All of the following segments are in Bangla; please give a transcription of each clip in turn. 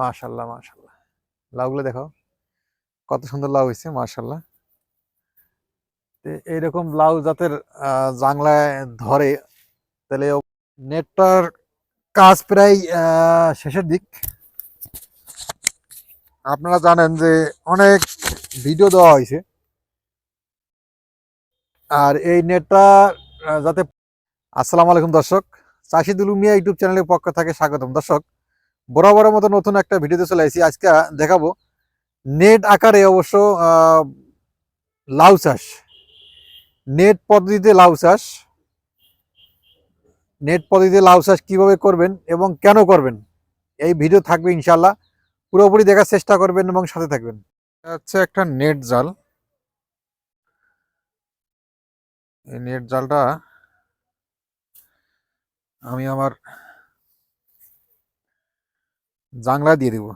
মাশাল্লাহ মাশাল্লাহ। লাউগুলো দেখো, কত সুন্দর লাউ হয়েছে, মাশাল্লাহ। এইরকম লাউ জাতের জাংলায় ধরে, তাহলে নেটটার কাজ প্রায় শেষের দিক। আপনারা জানেন যে অনেক ভিডিও দেওয়া হয়েছে। আর এই নেটটা যাতে, আসসালামু আলাইকুম দর্শক। চাষিদুল মিয়া ইউটিউব চ্যানেলের পক্ষ থেকে স্বাগতম। দর্শক বরাবরের মতো নতুন একটা ভিডিওতে চলে আসি। আজকে দেখাবো নেট আকারে অবশ্য লাউ চাষ। নেট পদ্ধতিতে লাউ চাষ। নেট পদ্ধতিতে লাউ চাষ কীভাবে করবেন এবং কেন করবেন? এই ভিডিও থাকবে ইনশাল্লাহ পুরোপুরি দেখার চেষ্টা করবেন এবং সাথে থাকবেন। হচ্ছে একটা নেট জাল। এই নেট জালটা আমি আমার জাংলা দিয়ে দিব।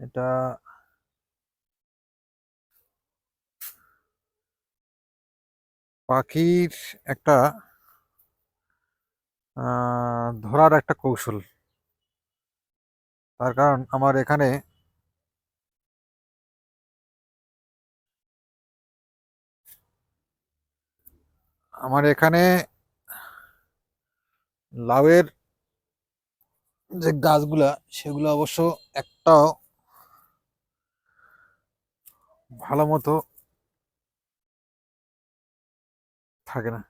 এটা পাখির একটা ধরার একটা কৌশল। তার কারণ আমার এখানে আমার এখানে লাউয়ের যে গাছগুলা, সেগুলো অবশ্য একটাও ভালো মতো থাকে না।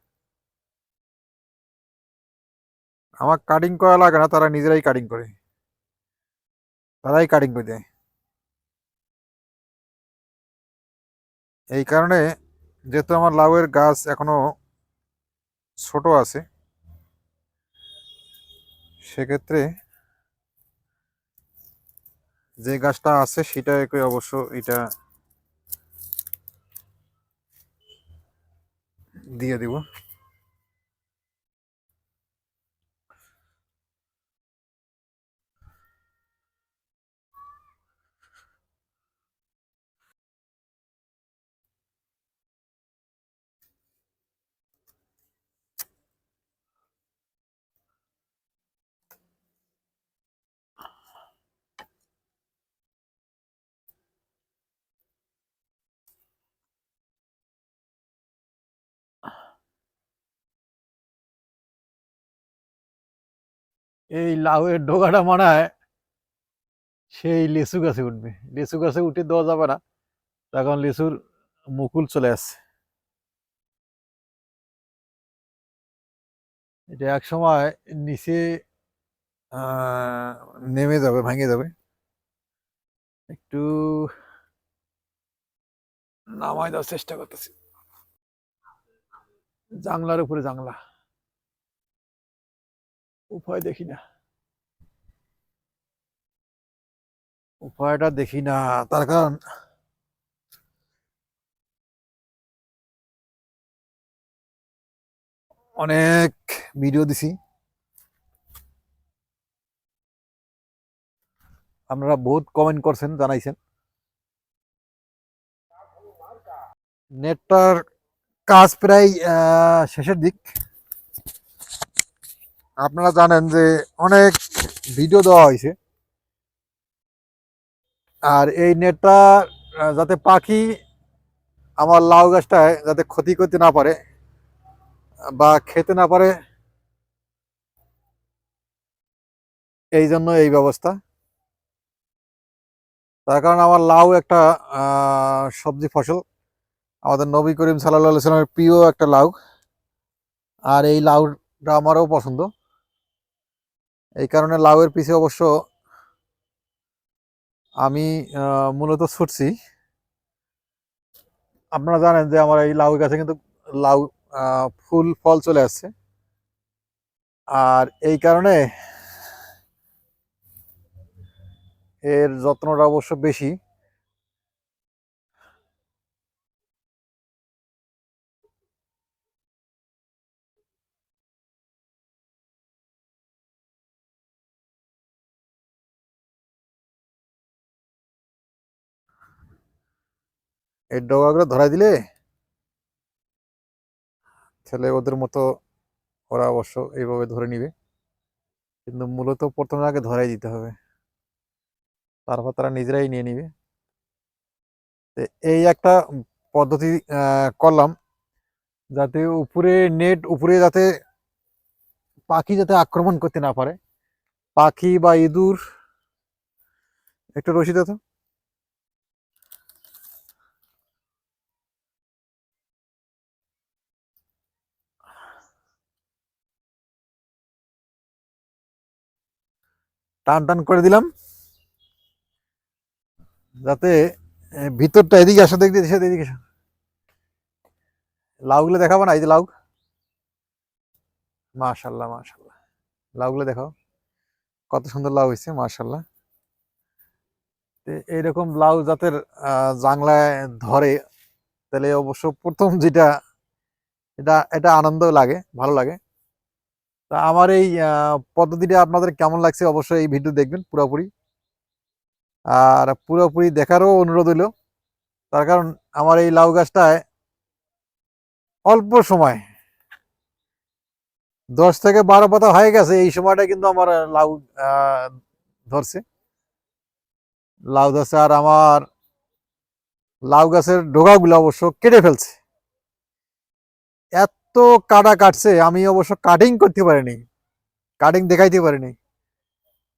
আমার কাটিং করা লাগে না, তারা নিজেরাই কাটিং করে। তারাই কাটিং করে দেয়। এই কারণে যেহেতু আমার লাউয়ের গাছ এখনও ছোট আছে সেক্ষেত্রে যে গাছটা আছে সেটা একই অবশ্য এটা দিয়ে দিব। এই লাউয়ের ডোগাটা মানায়, সেই লিচু গাছে উঠবে। লিচু গাছে উঠে দেওয়া যাবে না। তখন লিচুর মুকুল চলে আসছে। এটা এক সময় নিচে নেমে যাবে, ভাঙে যাবে। একটু নামাই দেওয়ার চেষ্টা করতেছি। জাংলার উপরে জাংলা উপায় দেখি না। উপায়টা দেখি না, তার কারণ অনেক ভিডিও দিছি। আপনারা বহুত কমেন্ট করছেন, জানাইছেন। নেটটার কাজ প্রায় শেষের দিক। আপনারা জানেন যে অনেক ভিডিও দেওয়া হয়েছে। আর এই নেটটা যাতে পাখি আমার লাউ গাছটায় যাতে ক্ষতি করতে না পারে বা খেতে না পারে, এই জন্য এই ব্যবস্থা। তার কারণ আমার লাউ একটা সবজি ফসল। আমাদের নবী করিম সাল্লাহ সাল্লামের প্রিয় একটা লাউ। আর এই লাউটা আমারও পছন্দ। এই কারণে লাউয়ের পিছে অবশ্য আমি মূলত ছুটছি। আপনারা জানেন যে আমার এই লাউ গাছে কিন্তু লাউ ফুল, ফল চলে আসছে। আর এই কারণে এর যত্নটা অবশ্য বেশি। এই ডগাগুলো ধরাই দিলে? ছেলে ওদের মতো ওরা অবশ্য এইভাবে ধরে নিবে। কিন্তু মূলত প্রথমে আগে ধরাই দিতে হবে। তারপর তারা নিজেরাই নিয়ে নিবে। এই একটা পদ্ধতি করলাম। যাতে উপরে নেট, উপরে যাতে পাখি যাতে আক্রমণ করতে না পারে। পাখি বা ইঁদুর, একটু রশি দাও তো। টান টান করে দিলাম। যাতে ভিতরটা এদিকে আসো, দেখতে এসে এদিকে এসো লাউগুলো দেখাবো না? এই যে লাউ। মাশাল্লাহ মাশাল্লাহ। লাউগুলো দেখাও। কত সুন্দর লাউ হয়েছে, মাশাল্লাহ। এইরকম লাউ জাতের জাংলায় ধরে, তাহলে অবশ্য প্রথম যেটা, এটা এটা আনন্দ লাগে, ভালো লাগে। তা আমার এই পদ্ধতিটা আপনাদের কেমন লাগছে অবশ্যই এই ভিডিও দেখবেন পুরোপুরি। আর পুরোপুরি দেখারও অনুরোধ হইল, তার কারণ আমার এই লাউ গাছটায় অল্প সময়, দশ থেকে বারো পাতা হয়ে গেছে, এই সময়টা কিন্তু আমার লাউ ধরছে। লাউ ধরছে আর আমার লাউ গাছের ডোগাগুলো অবশ্য কেটে ফেলছে। এত কাটা কাটছে, আমি অবশ্য কাটিং করতে পারিনি কাটিং দেখাইতে পারিনি।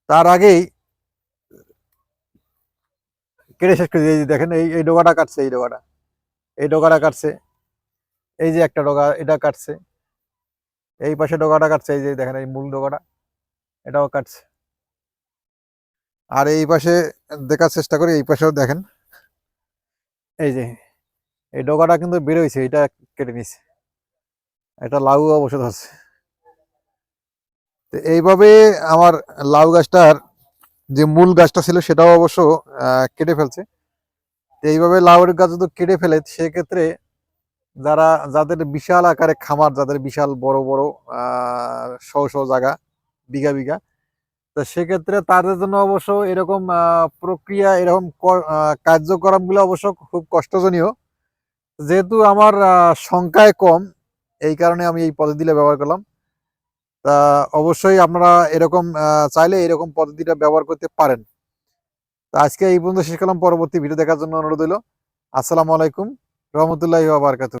তার আগেই কেটে শেষ করে দিয়েছি দেখেন, এই এই ডোগাটা কাটছে, এই ডোগাটা। এই ডোগাটা কাটছে, এই যে একটা ডোগা, এটা কাটছে। এই পাশে ডোগাটা কাটছে, এই যে দেখেন, এই মূল ডোগাটা, এটাও কাটছে। আর এই পাশে দেখার চেষ্টা করি, এই পাশেও দেখেন। এই যে, এই ডোগাটা কিন্তু বেরোইছে এটা কেটে নিছে এটা লাউ অবশ্য আছে। তো এইভাবে আমার লাউ গাছটার যে মূল গাছটা ছিল সেটাও অবশ্য কেটে ফেলছে। এইভাবে লাউয়ের গাছ যদি কেটে ফেলে, সেক্ষেত্রে যারা, যাদের বিশাল আকারে খামার, যাদের বিশাল বড় বড়, আহ, শো শো জায়গা, বিঘা বিঘা, তো সেক্ষেত্রে তাদের জন্য অবশ্য এরকম প্রক্রিয়া, এরকম কার্যক্রমগুলো অবশ্য খুব কষ্টজনীয়। যেহেতু আমার সংখ্যায় কম এই কারণে আমি এই পদ্ধতিটা ব্যবহার করলাম। তা অবশ্যই আপনারা এরকম চাইলে এরকম পদ্ধতিটা ব্যবহার করতে পারেন। তা আজকে এই পর্যন্ত শেষ করলাম। পরবর্তী ভিডিও দেখার জন্য অনুরোধ হইল আসসালামু আলাইকুম। রহমতুল্লাহ বারকাত